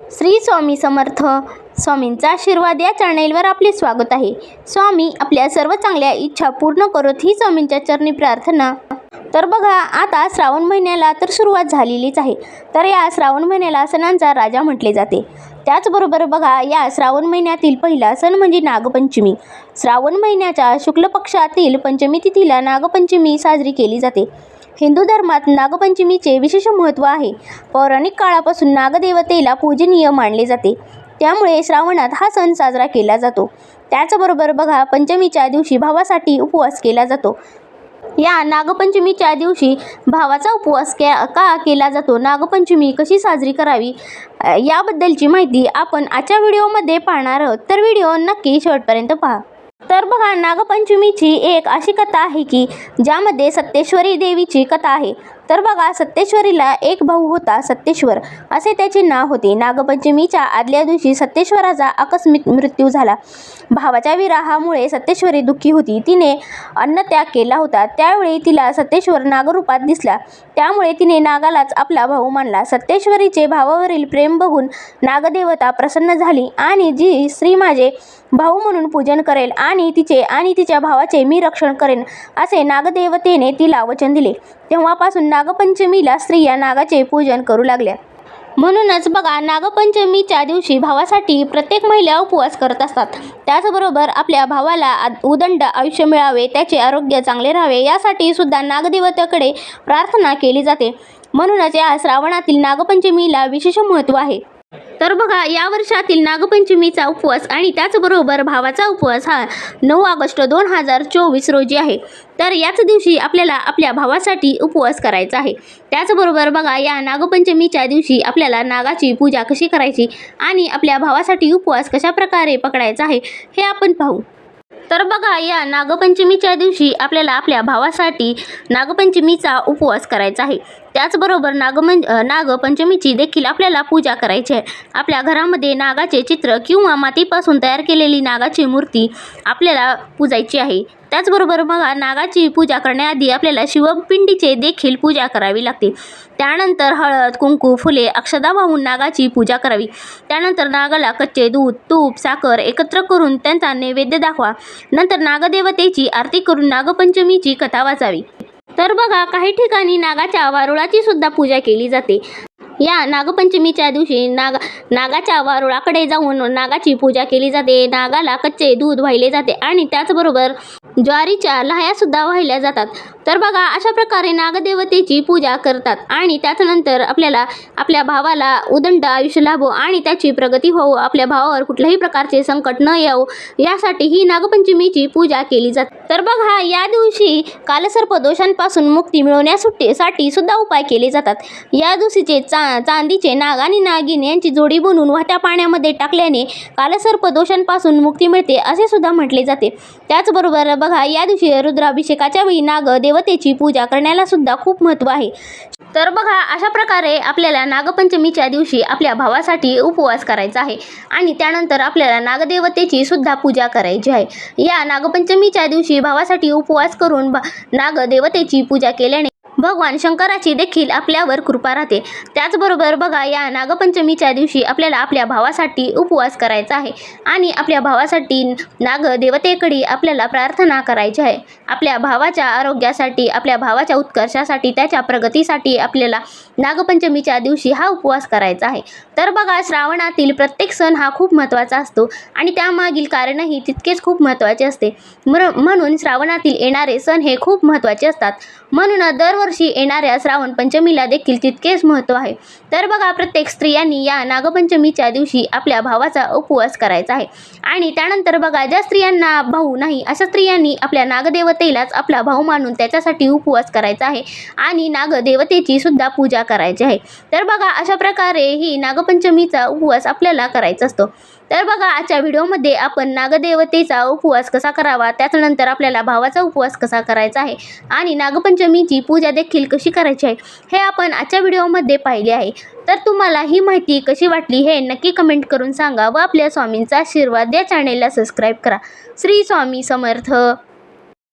श्री स्वामी समर्थ. स्वामींचा आशीर्वाद या चॅनेलवर आपले स्वागत आहे. स्वामी आपल्या सर्व चांगल्या इच्छा पूर्ण करत ही स्वामींच्या चरणी प्रार्थना. तर बघा आता श्रावण महिन्याला तर सुरुवात झालेलीच आहे. तर या श्रावण महिन्याला सणांचा राजा म्हटले जाते. त्याचबरोबर बघा या श्रावण महिन्यातील पहिला सण म्हणजे नागपंचमी. श्रावण महिन्याच्या शुक्ल पक्षातील पंचमी तिथीला नागपंचमी साजरी केली जाते. हिंदू धर्मात नागपंचमीचे विशेष महत्त्व आहे. पौराणिक काळापासून नागदेवतेला पूजनीय मानले जाते. त्यामुळे श्रावणात हा सण साजरा केला जातो. त्याचबरोबर बघा पंचमीच्या दिवशी भावासाठी उपवास केला जातो. या नागपंचमीच्या दिवशी भावाचा उपवास के का केला जातो? नागपंचमी कशी साजरी करावी? याबद्दलची माहिती आपण आजच्या व्हिडिओमध्ये पाहणार आहोत. तर व्हिडिओ नक्की शेवटपर्यंत पहा. तर बघा नागपंचमीची एक अशी कथा आहे की ज्यामध्ये सत्तेश्वरी देवीची कथा आहे. तर बघा सत्तेश्वरीला एक भाऊ होता सत्तेश्वर असे त्याचे नाव होते. नागपंचमीच्या आदल्या दिवशी सत्तेश्वराचा आकस्मिक मृत्यू झाला. भावाच्या विराहामुळे सत्तेश्वरी दुःखी होती. तिने अन्नत्याग केला होता. त्यावेळी तिला सत्तेश्वर नागरूपात दिसला. त्यामुळे तिने नागालाच आपला भाऊ मानला. सत्तेश्वरीचे भावावरील प्रेम बघून नागदेवता प्रसन्न झाली आणि जी श्री माझे भाऊ म्हणून पूजन करेल आणि तिचे आणि तिच्या भावाचे मी रक्षण करेन असे नागदेवतेने तिला वचन दिले. तेव्हापासून नागपंचमीला स्त्रिया नागाचे पूजन करू लागल्या. म्हणूनच बघा नागपंचमीच्या दिवशी भावासाठी प्रत्येक महिला उपवास करत असतात. त्याचबरोबर आपल्या भावाला उदंड आयुष्य मिळावे त्याचे आरोग्य चांगले राहावे यासाठी सुद्धा नागदेवतेकडे प्रार्थना केली जाते. म्हणूनच या श्रावणातील नागपंचमीला विशेष महत्त्व आहे. तर बघा या वर्षातील नागपंचमीचा उपवास आणि त्याचबरोबर भावाचा उपवास हा नऊ ऑगस्ट दोन हजार चोवीस रोजी आहे. तर याच दिवशी आपल्याला आपल्या भावासाठी उपवास करायचा आहे. त्याचबरोबर बघा या नागपंचमीच्या दिवशी आपल्याला नागाची पूजा कशी करायची आणि आपल्या भावासाठी उपवास कशा प्रकारे पकडायचा आहे हे आपण पाहू. तर बघा या नागपंचमीच्या दिवशी आपल्याला आपल्या भावासाठी नागपंचमीचा उपवास करायचा आहे. त्याचबरोबर नागमं नागपंचमीची देखील आपल्याला पूजा करायची आहे. आपल्या घरामध्ये नागाचे चित्र किंवा मातीपासून तयार केलेली नागाची मूर्ती आपल्याला पूजायची आहे. त्याचबरोबर बघा नागाची पूजा करण्याआधी आपल्याला शिवपिंडीचे देखील पूजा करावी लागते. त्यानंतर हळद कुंकू फुले अक्षदा वाहून नागाची पूजा करावी. त्यानंतर नागाला कच्चे दूध तूप साखर एकत्र करून त्यांचा नैवेद्य दाखवा. नंतर नागदेवतेची आरती करून नागपंचमीची कथा वाचावी. तर बघा काही ठिकाणी नागाच्या वारुळाची सुद्धा पूजा केली जाते. या नागपंचमीच्या दिवशी नाग नागाच्या वारुळाकडे जाऊन नागाची पूजा केली जाते. नागाला कच्चे दूध वाहिले जाते आणि त्याचबरोबर ज्वारीच्या लाह्यासुद्धा वाहिल्या जातात. तर बघा अशा प्रकारे नागदेवतेची पूजा करतात आणि त्याच्यानंतर आपल्याला आपल्या भावाला उदंड आयुष्य लाभो आणि त्याची प्रगती होवो. आपल्या भावावर कुठल्याही प्रकारचे संकट न येवो. यासाठी ही नागपंचमीची पूजा केली जाते. तर बघा या दिवशी कालसर्प दोषांपासून मुक्ती मिळवण्यासाठी सुद्धा उपाय केले जातात. या दिवशीचे चा चांदीचे नाग आणि नागिन यांची जोडी बनवून वाहत्या पाण्यामध्ये टाकल्याने कालसर्प दोषांपासून मुक्ती मिळते असे सुद्धा म्हटले जाते. त्याचबरोबर बघा या दिवशी रुद्राभिषेकाच्या वेळी नाग देवतेची पूजा करण्याला सुद्धा खूप महत्त्व आहे. तर बघा अशा प्रकारे आपल्याला नागपंचमीच्या दिवशी आपल्या भावासाठी उपवास करायचा आहे आणि त्यानंतर आपल्याला नागदेवतेची सुद्धा पूजा करायची आहे. या नागपंचमीच्या दिवशी भावासाठी उपवास करून भा नागदेवतेची पूजा केल्याने भगवान शंकराची देखील आपल्यावर कृपा राहते. त्याचबरोबर बघा या नागपंचमीच्या दिवशी आपल्याला आपल्या भावासाठी उपवास करायचा आहे. आणि आपल्या भावासाठी नाग देवतेकडे आपल्याला प्रार्थना करायची आहे. आपल्या भावाच्या आरोग्यासाठी आपल्या भावाच्या उत्कर्षासाठी त्याच्या प्रगतीसाठी आपल्याला नागपंचमीच्या दिवशी हा उपवास करायचा आहे. तर बघा श्रावणातील प्रत्येक सण हा खूप महत्त्वाचा असतो आणि त्यामागील कारणही तितकेच खूप महत्त्वाचे असते. म्हणून श्रावणातील येणारे सण हे खूप महत्त्वाचे असतात. म्हणून दरवर्षी येणाऱ्या श्रावण पंचमीला देखील तितकेच महत्त्व आहे. तर बघा प्रत्येक स्त्रियांनी या नागपंचमीच्या दिवशी आपल्या भावाचा उपवास करायचा आहे. आणि त्यानंतर बघा ज्या स्त्रियांना भाऊ नाही अशा स्त्रियांनी आपल्या नागदेवतेलाच आपला भाऊ मानून त्याच्यासाठी उपवास करायचा आहे आणि नागदेवतेची सुद्धा पूजा करायची आहे. तर बघा अशा प्रकारे ही नागपंचमीचा उपवास आपल्याला करायचा असतो. तर बघा आजच्या व्हिडिओमध्ये आपण नागदेवतेचा उपवास कसा करावा त्याच्यानंतर आपल्याला भावाचा उपवास कसा करायचा आहे आणि नागपंचमीची पूजा देखील कशी करायची आहे हे आपण आजच्या व्हिडिओमध्ये पाहिले आहे. तर तुम्हाला ही माहिती कशी वाटली हे नक्की कमेंट करून सांगा व आपल्या स्वामींचा आशीर्वाद या चॅनेलला सबस्क्राईब करा. श्री स्वामी समर्थ.